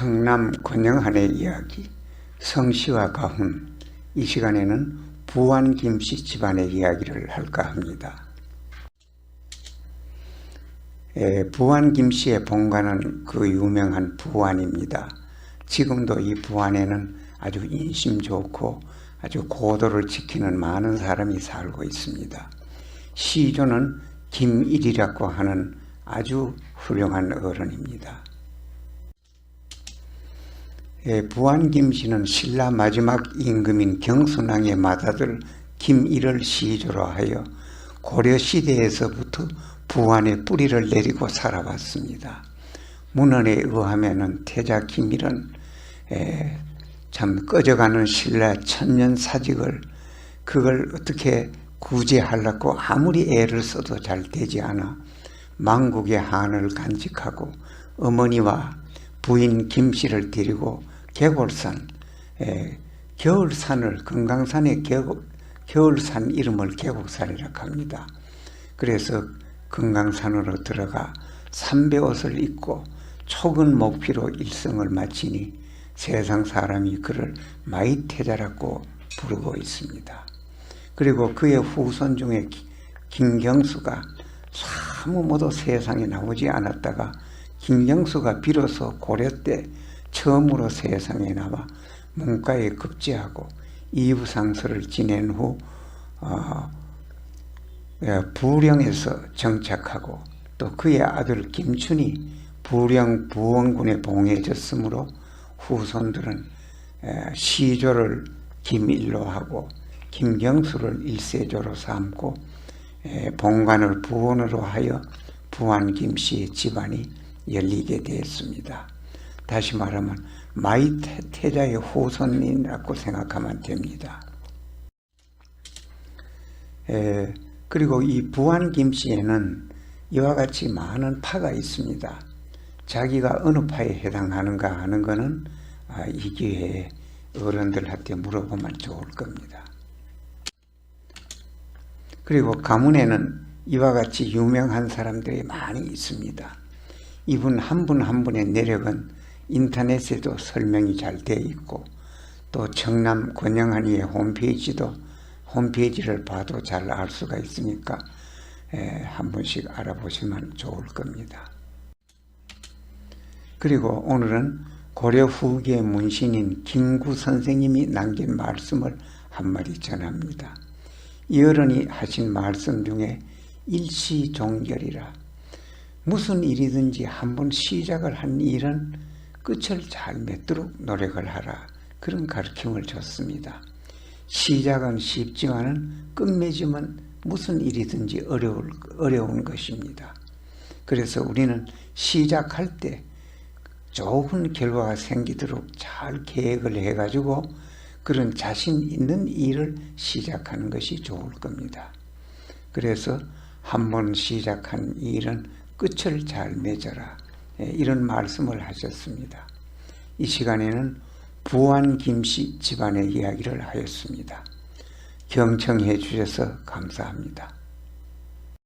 청남 권영한의 이야기 성씨와 가훈 이 시간에는 부안 김씨 집안의 이야기를 할까 합니다. 에, 부안 김씨의 본관은 그 유명한 부안입니다. 지금도 이 부안에는 아주 인심 좋고 아주 고도를 지키는 많은 사람이 살고 있습니다. 시조는 김일이라고 하는 아주 훌륭한 어른입니다. 예, 부안 김씨는 신라 마지막 임금인 경순왕의 맏아들 김일을 시조로 하여 고려 시대에서부터 부안의 뿌리를 내리고 살아왔습니다. 문헌에 의하면은 태자 김일은 에, 참 꺼져가는 신라 천년 사직을 그걸 어떻게 구제하려고 아무리 애를 써도 잘 되지 않아 망국의 한을 간직하고 어머니와 부인 김 씨를 데리고 개골산 에, 겨울산을 금강산의 겨, 겨울산 이름을 계곡산이라고 합니다. 그래서 금강산으로 들어가 삼배옷을 입고 촉은 목피로 일성을 마치니 세상 사람이 그를 마이태자라고 부르고 있습니다. 그리고 그의 후손 중에 김경수가 아무 모두 세상에 나오지 않았다가 김경수가 비로소 고려 때 처음으로 세상에 나와 문과에 급제하고 이부상서를 지낸 후 어, 부령에서 정착하고 또 그의 아들 김춘이 부령 부원군에 봉해졌으므로 후손들은 시조를 김일로 하고 김경수를 일세조로 삼고 본관을 부원으로 하여 부안 김씨의 집안이 열리게 되었습니다. 다시 말하면 마이태자의 후손이라고 생각하면 됩니다. 에, 그리고 이 부안 김씨에는 이와 같이 많은 파가 있습니다. 자기가 어느 파에 해당하는가 하는 것은 아, 이 기회에 어른들한테 물어보면 좋을 겁니다. 그리고 가문에는 이와 같이 유명한 사람들이 많이 있습니다. 이분 한분한 분의 내력은 인터넷에도 설명이 잘 되어 있고 또 청남 권영한이의 홈페이지도 홈페이지를 봐도 잘 알 수가 있으니까 한 번씩 알아보시면 좋을 겁니다. 그리고 오늘은 고려 후기의 문신인 김구 선생님이 남긴 말씀을 한마디 전합니다. 이 어른이 하신 말씀 중에 일시종결이라 무슨 일이든지 한번 시작을 한 일은 끝을 잘 맺도록 노력을 하라 그런 가르침을 줬습니다. 시작은 쉽지만은 끝맺음은 무슨 일이든지 어려울, 어려운 것입니다. 그래서 우리는 시작할 때 좋은 결과가 생기도록 잘 계획을 해가지고 그런 자신 있는 일을 시작하는 것이 좋을 겁니다. 그래서 한 번 시작한 일은 끝을 잘 맺어라. 예, 이런 말씀을 하셨습니다. 이 시간에는 부안 김씨 집안의 이야기를 하였습니다. 경청해 주셔서 감사합니다.